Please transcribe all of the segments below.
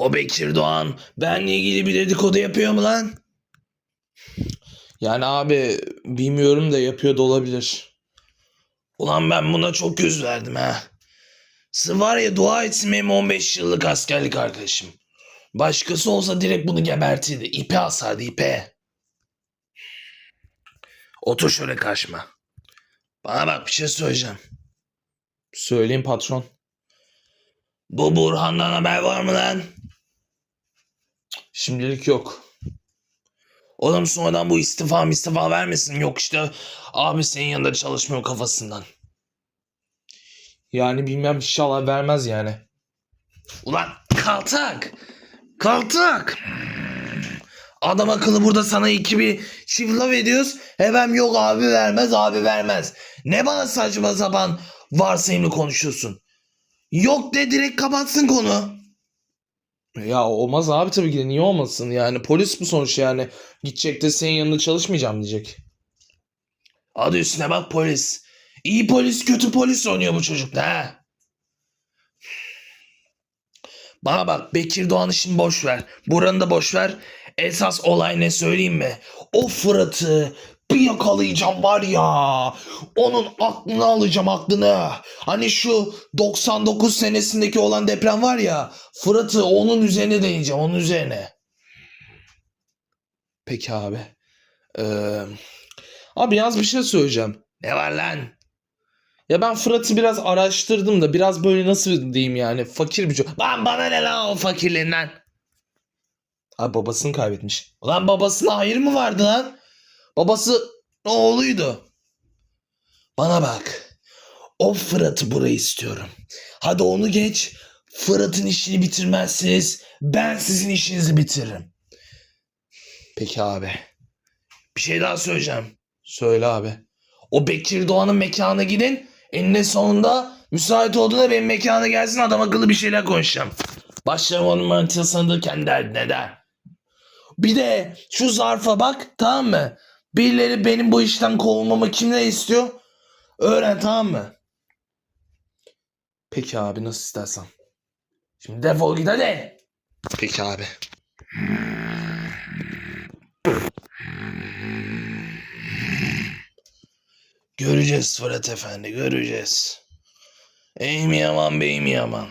O Bekir Doğan benle ilgili bir dedikodu yapıyor mu lan? Yani abi bilmiyorum da yapıyor da olabilir. Ulan ben buna çok yüz verdim ha. Sır var ya dua etsin benim 15 yıllık askerlik arkadaşım. Başkası olsa direkt bunu gebertirdi. İpe asardı ipe. Otur şöyle karşıma. Bana bak bir şey söyleyeceğim. Söyleyin patron. Bu Burhan'dan haber var mı lan? Şimdilik yok. Oğlum sonradan bu istifa istifa vermesin. Yok işte abi senin yanında çalışmıyor kafasından. Yani bilmem inşallah vermez yani. Ulan kaltak. Kaltak. Adam akıllı burada sana iki bir çift laf ediyoruz. Hemen yok abi vermez abi vermez. Ne bana saçma sapan varsayımlı konuşuyorsun. Yok de direkt kapatsın konu. Ya olmaz abi tabii ki de niye olmasın yani polis bu sonuç yani gidecek de senin yanında çalışmayacağım diyecek. Adı üstüne bak polis. İyi polis kötü polis oynuyor bu çocukta ha. Bana bak Bekir Doğan işini boş ver. Buranı da boş ver. Esas olay ne söyleyeyim mi? O Fırat'ı bir yakalayacağım var ya. Onun aklını alacağım aklını. Hani şu 99 senesindeki olan deprem var ya. Fırat'ı onun üzerine deneyeceğim onun üzerine. Peki abi. Ee, abi yalnız bir şey söyleyeceğim. Ne var lan? Ya ben Fırat'ı biraz araştırdım da biraz böyle nasıl diyeyim yani fakir bir çocuk. Lan bana ne lan o fakirliğinden? Abi babasını kaybetmiş. Ulan babasına hayır mı vardı lan? Babası oğluydu. Bana bak. O Fırat'ı buraya istiyorum. Hadi onu geç. Fırat'ın işini bitirmezseniz ben sizin işinizi bitiririm. Peki abi. Bir şey daha söyleyeceğim. Söyle abi. O Bekir Doğan'ın mekanına gidin. Eninde sonunda müsait olduğunda benim mekana gelsin adam akıllı bir şeyler konuşacağım. Başlarım onun manitasını da kendi derdine de. Bir de şu zarfa bak tamam mı? Birileri benim bu işten kovulmamı kimle istiyor? Öğren tamam mı? Peki abi nasıl istersen. Şimdi defol git hadi. Peki abi. Göreceğiz Fırat Efendi göreceğiz. Ey mi yaman bey mi yaman.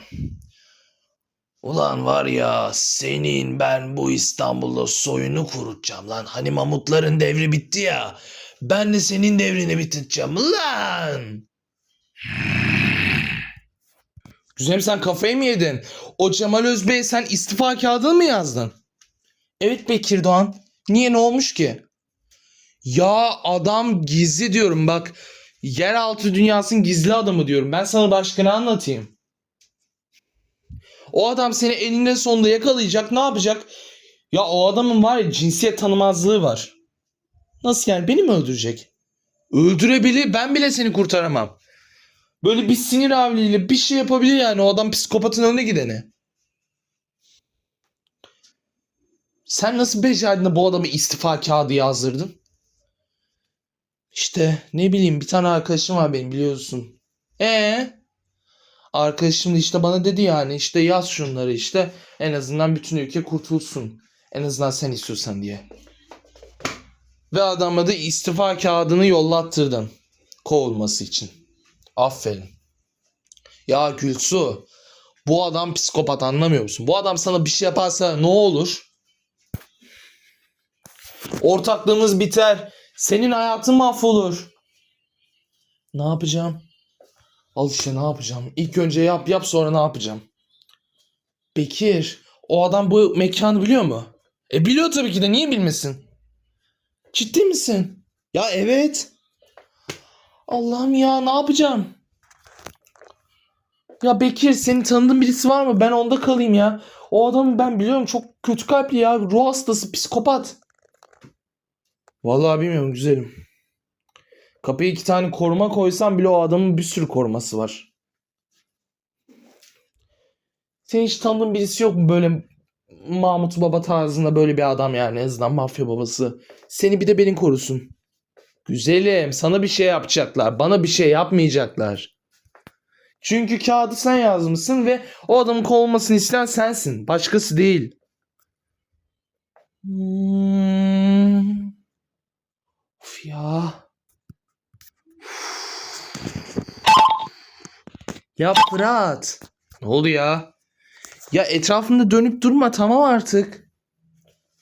Ulan var ya senin ben bu İstanbul'da soyunu kurutacağım lan. Hani mamutların devri bitti ya. Ben de senin devrini bitireceğim lan. Güzelim sen kafayı mı yedin? O Cemal Özbey'e sen istifa kağıdını mı yazdın? Evet Bekir Doğan. Niye ne olmuş ki? Ya adam gizli diyorum bak. Yeraltı dünyasının gizli adamı diyorum. Ben sana başka ne anlatayım? O adam seni eninde sonunda yakalayacak. Ne yapacak? Ya o adamın var ya cinsiyet tanımazlığı var. Nasıl yani beni mi öldürecek? Öldürebilir. Ben bile seni kurtaramam. Böyle bir sinir havliyle bir şey yapabilir yani o adam psikopatın önüne gideni. Sen nasıl becerdin de bu adamı istifa kağıdı yazdırdın? İşte ne bileyim bir tane arkadaşım var benim biliyorsun. E Arkadaşım da işte bana dedi yani işte yaz şunları işte en azından bütün ülke kurtulsun. En azından sen istiyorsan diye. Ve adama da istifa kağıdını yollattırdım. Kovulması için. Aferin. Ya Gülsu bu adam psikopat anlamıyor musun? Bu adam sana bir şey yaparsa ne olur? Ortaklığımız biter. Senin hayatın mahvolur. Ne yapacağım? Al işte ne yapacağım? İlk önce yap yap sonra ne yapacağım? Bekir o adam bu mekanı biliyor mu? E biliyor tabii ki de niye bilmesin? Ciddi misin? Ya evet. Allah'ım ya ne yapacağım? Ya Bekir senin tanıdığın birisi var mı? Ben onda kalayım ya. O adamı ben biliyorum çok kötü kalpli ya. Ruh hastası, psikopat. Vallahi bilmiyorum güzelim. Kapıya iki tane koruma koysam bile o adamın bir sürü koruması var. Senin hiç tanıdığın birisi yok mu böyle Mahmut Baba tarzında böyle bir adam yani en azından mafya babası. Seni bir de benim korusun. Güzelim sana bir şey yapacaklar. Bana bir şey yapmayacaklar. Çünkü kağıdı sen yazmışsın ve o adamın kovulmasını isteyen sensin. Başkası değil. Hmm. Of ya. Ya Fırat. Ne oldu ya? Ya etrafında dönüp durma tamam artık.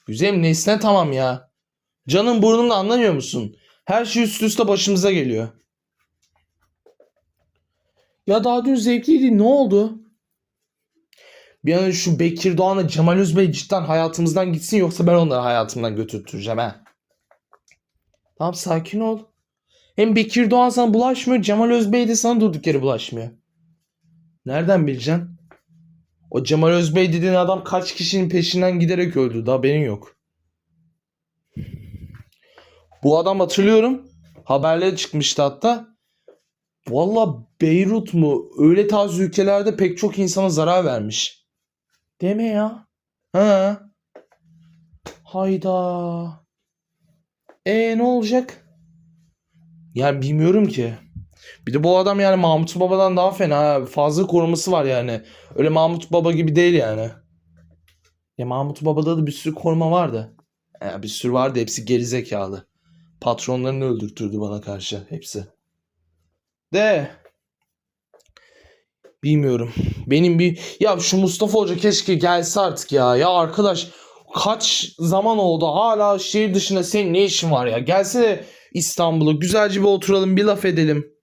Güzelim nesne tamam ya. Canın burnunda anlamıyor musun? Her şey üst üste başımıza geliyor. Ya daha dün zevkliydi ne oldu? Bir an şu Bekir Doğan'la Cemal Özbey cidden hayatımızdan gitsin yoksa ben onları hayatımdan götürteceğim ha. Tamam sakin ol. Hem Bekir Doğan sana bulaşmıyor Cemal Özbey de sana durduk yere bulaşmıyor. Nereden bileceksin? O Cemal Özbey dediğin adam kaç kişinin peşinden giderek öldü. Daha haberin yok. Bu adam hatırlıyorum. Haberlere çıkmıştı hatta. Valla Beyrut mu? Öyle tarz ülkelerde pek çok insana zarar vermiş. Deme ya. Ha. Hayda. E ne olacak? Yani bilmiyorum ki. Bir de bu adam yani Mahmut Baba'dan daha fena. Fazla koruması var yani. Öyle Mahmut Baba gibi değil yani. Ya Mahmut Baba'da da bir sürü koruma vardı. Ya bir sürü vardı hepsi gerizekalı. Patronlarını öldürtürdü bana karşı hepsi. De. Bilmiyorum. Benim bir ya şu Mustafa Hoca keşke gelse artık ya. Ya arkadaş kaç zaman oldu hala şehir dışında senin ne işin var ya? Gelse de İstanbul'a güzelce bir oturalım bir laf edelim.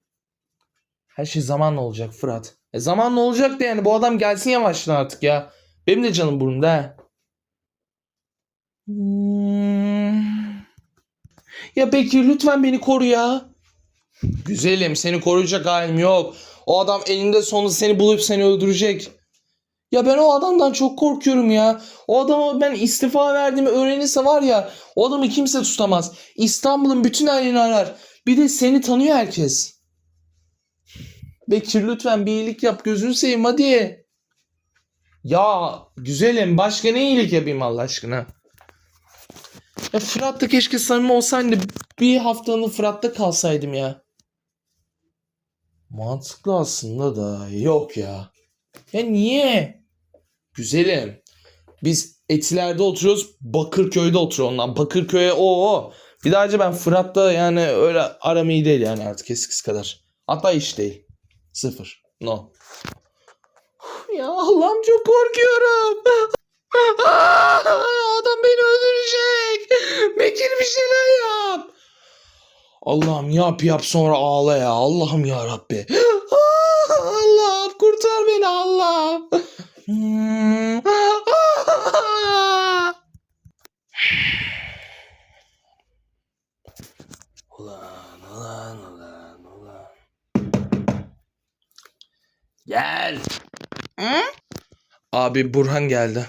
Her şey zamanla olacak Fırat. E zamanla olacak da yani bu adam gelsin yavaştan artık ya. Benim de canım burnumda he. Hmm. Ya Bekir lütfen beni koru ya. Güzelim seni koruyacak halim yok. O adam elinde sonunda seni bulup seni öldürecek. Ya ben o adamdan çok korkuyorum ya. O adama ben istifa verdiğimi öğrenirse var ya o adamı kimse tutamaz. İstanbul'un bütün yerini arar. Bir de seni tanıyor herkes. Bekir lütfen bir iyilik yap gözünü seveyim hadi. Ya güzelim başka ne iyilik yapayım Allah aşkına. Ya Fırat'la keşke samimi olsaydı bir haftanın Fırat'ta kalsaydım ya. Mantıklı aslında da yok ya. Ya niye? Güzelim. Biz Etiler'de oturuyoruz. Bakırköy'de oturuyor onlar. Bakırköy'e o. Bir daha önce ben Fırat'ta yani öyle aram değil yani artık eskisi kadar. Hatta hiç değil. Sıfır. No. Ya Allah'ım çok korkuyorum. Adam beni öldürecek. Bekir bir şeyler yap. Allah'ım yap yap sonra ağla ya. Allah'ım ya Rabbi. Allah'ım kurtar beni Allah'ım. Ulan ulan ulan ulan. Gel. Abi Burhan geldi.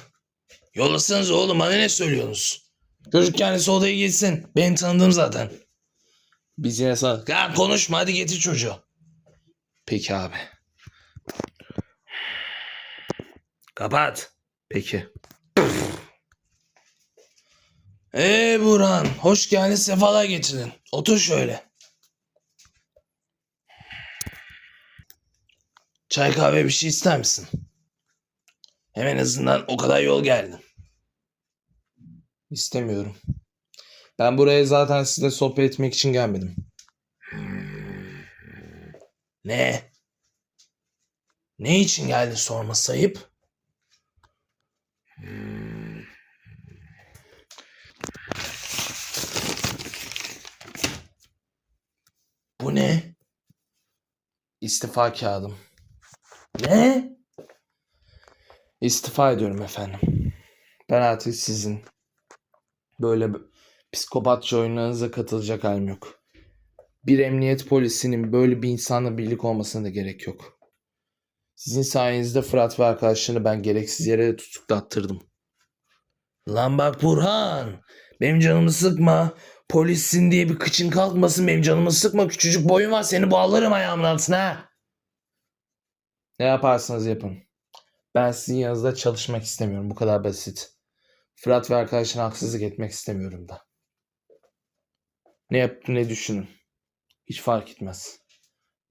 Yollasanız oğlum bana ne söylüyorsunuz? Çocuk kendisi odaya gitsin. Ben tanıdım zaten. Biz yine sana... Ya konuşma hadi getir çocuğu. Peki abi. Kapat. Peki. Ee Burhan hoş geldin sefalar getirdin. Otur şöyle. Çay kahve bir şey ister misin? Hemen azından o kadar yol geldin. İstemiyorum. Ben buraya zaten sizinle sohbet etmek için gelmedim. Ne? Ne için geldin sorma sayıp? Bu ne? İstifa kağıdım. Ne? İstifa ediyorum efendim. Ben artık sizin böyle psikopatça oyunlarınıza katılacak halim yok. Bir emniyet polisinin böyle bir insanla birlik olmasına da gerek yok. Sizin sayenizde Fırat ve arkadaşlarını ben gereksiz yere tutuklattırdım. Lan bak Burhan. Benim canımı sıkma. Polissin diye bir kıçın kalkmasın benim canımı sıkma. Küçücük boyun var seni bağlarım ayağımın altına. Ne yaparsanız yapın. Ben sizin yanınızda çalışmak istemiyorum. Bu kadar basit. Fırat ve arkadaşına haksızlık etmek istemiyorum da. Ne yapın ne düşünün. Hiç fark etmez.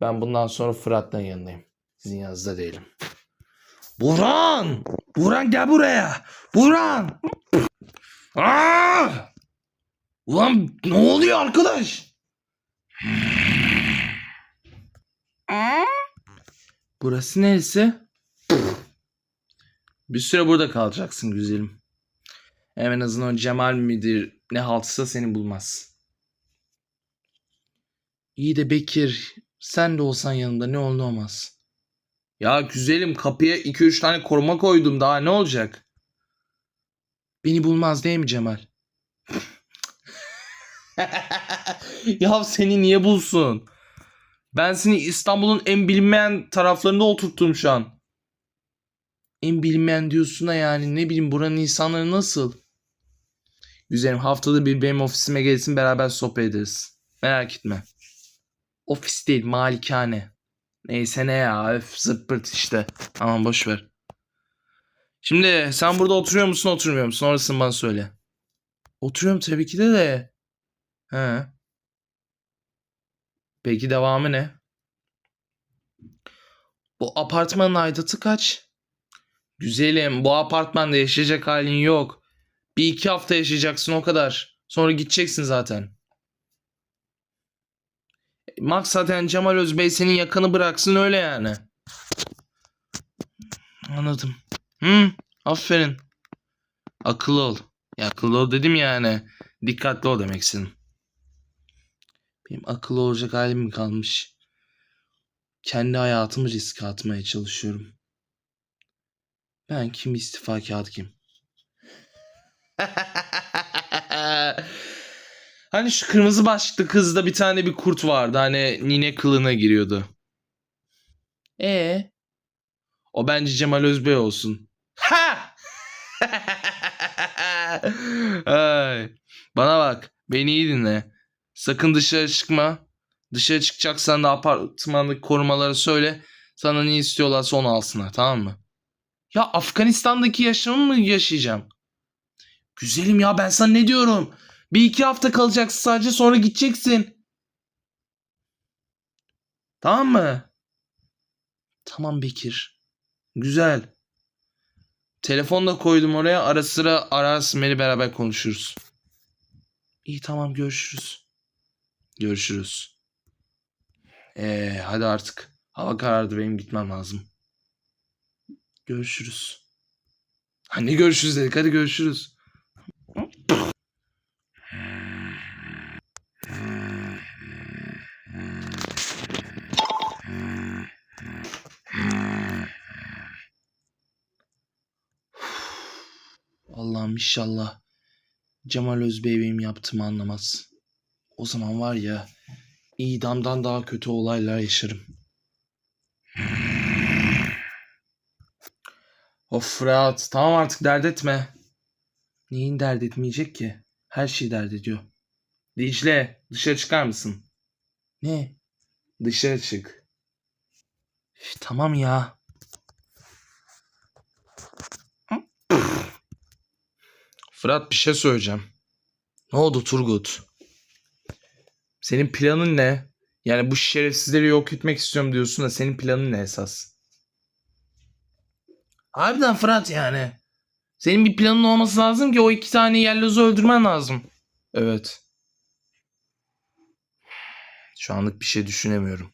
Ben bundan sonra Fırat'la yanındayım. Sizin yanınızda değilim. Buran! Buran gel buraya! Buran! Aa! Ulan ne oluyor arkadaş? Burası neresi? Bir süre burada kalacaksın güzelim. En azından Cemal midir ne haltsa seni bulmaz. İyi de Bekir sen de olsan yanında ne olur ne olmaz. Ya güzelim kapıya 2-3 tane koruma koydum daha ne olacak? Beni bulmaz değil mi Cemal? ya seni niye bulsun? Ben seni İstanbul'un en bilinmeyen taraflarında oturttum şu an. En bilinmeyen diyorsun da yani ne bileyim buranın insanları nasıl? Güzelim haftada bir benim ofisime gelsin beraber sohbet ederiz. Merak etme. Ofis değil malikane. Neyse ne ya öf zıppırt işte. Aman boş ver. Şimdi sen burada oturuyor musun oturmuyor musun? Orasını bana söyle. Oturuyorum tabii ki de de. He. Peki devamı ne? Bu apartmanın aidatı kaç? Güzelim bu apartmanda yaşayacak halin yok. Bir iki hafta yaşayacaksın o kadar. Sonra gideceksin zaten. Max zaten Cemal Özbey senin yakanı bıraksın öyle yani. Anladım. Hı, aferin. Akıllı ol. Ya akıllı ol dedim yani. Dikkatli ol demek istedim. Benim akıllı olacak halim mi kalmış? Kendi hayatımı riske atmaya çalışıyorum. Ben kim istifa kağıdı kim? hani şu kırmızı başlıklı kızda bir tane bir kurt vardı. Hani nine kılığına giriyordu. E O bence Cemal Özbey olsun. Ha! Ay. Bana bak. Beni iyi dinle. Sakın dışarı çıkma. Dışarı çıkacaksan da apartmandaki korumalara söyle. Sana ne istiyorlarsa onu alsınlar tamam mı? Ya Afganistan'daki yaşamı mı yaşayacağım? Güzelim ya ben sana ne diyorum? Bir iki hafta kalacaksın sadece sonra gideceksin. Tamam mı? Tamam Bekir. Güzel. Telefon da koydum oraya. Ara sıra ararsın beni beraber konuşuruz. İyi tamam görüşürüz. Görüşürüz. Ee, hadi artık. Hava karardı benim gitmem lazım. Görüşürüz. Hani görüşürüz dedik hadi görüşürüz. Allah'ım inşallah Cemal Özbey benim yaptığımı anlamaz. O zaman var ya idamdan daha kötü olaylar yaşarım. Of Fırat tamam artık dert etme. Neyin dert etmeyecek ki? Her şeyi dert ediyor. Dicle dışarı çıkar mısın? Ne? Dışarı çık. Üf, tamam ya. Fırat bir şey söyleyeceğim. Ne oldu Turgut? Senin planın ne? Yani bu şerefsizleri yok etmek istiyorum diyorsun da senin planın ne esas? Harbiden Fırat yani. Senin bir planın olması lazım ki o iki tane yellozu öldürmen lazım. Evet. Şu anlık bir şey düşünemiyorum.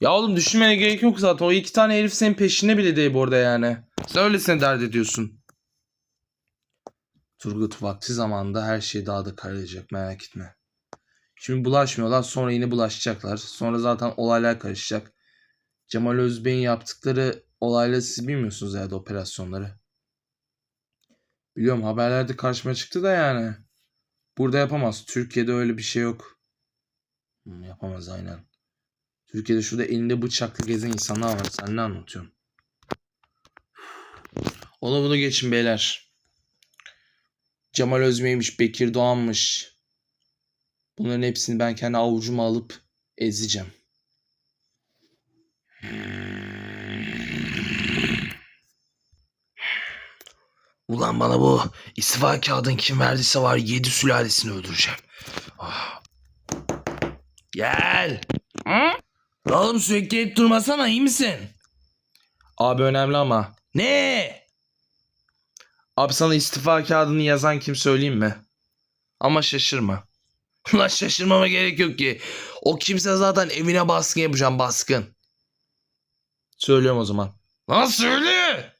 Ya oğlum düşünmene gerek yok zaten. O iki tane herif senin peşinde bile değil bu arada yani. Sen öylesine dert ediyorsun. Turgut vakti zamanında her şey daha da kararayacak merak etme. Şimdi bulaşmıyorlar sonra yine bulaşacaklar. Sonra zaten olaylar karışacak. Cemal Özbey'in yaptıkları olayları siz bilmiyorsunuz herhalde operasyonları. Biliyorum haberlerde karşıma çıktı da yani. Burada yapamaz. Türkiye'de öyle bir şey yok. Hmm, yapamaz aynen. Türkiye'de şurada elinde bıçaklı gezen insanlar var. Sen ne anlatıyorsun? Onu bunu geçin beyler. Cemal Özmey'miş, Bekir Doğan'mış. Bunların hepsini ben kendi avucuma alıp ezeceğim. Ulan bana bu istifa kağıdın kim verdiyse var yedi sülalesini öldüreceğim. Ah. Gel. Oğlum sürekli durmasana iyi misin? Abi önemli ama. Ne? Abi sana istifa kağıdını yazan kim söyleyeyim mi? Ama şaşırma. Ulan şaşırmama gerek yok ki. O kimse zaten evine baskın yapacağım baskın. Söylüyorum o zaman. Lan söyle.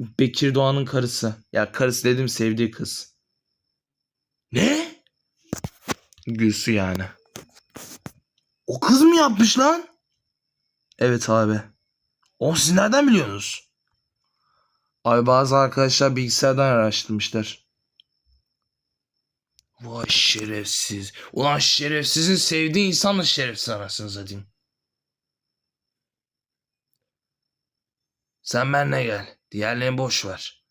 Bekir Doğan'ın karısı. Ya karısı dedim sevdiği kız. Ne? Gülsü yani. O kız mı yapmış lan? Evet abi. Oğlum siz nereden biliyorsunuz? Abi bazı arkadaşlar bilgisayardan araştırmışlar. Vay şerefsiz. Ulan şerefsizin sevdiği insan da şerefsiz anasını satayım. Sen benimle gel. Diğerlerini boş ver.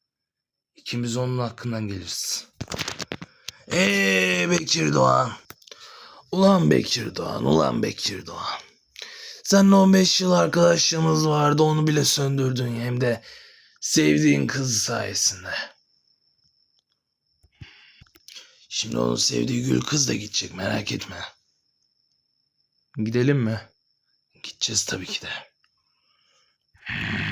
İkimiz onun hakkından geliriz. Eee Bekir Doğan. Ulan Bekir Doğan, ulan Bekir Doğan. Seninle 15 yıl arkadaşlığımız vardı onu bile söndürdün hem de Sevdiğin kız sayesinde. Şimdi onun sevdiği gül kız da gidecek merak etme. Gidelim mi? Gideceğiz tabii ki de. Hmm.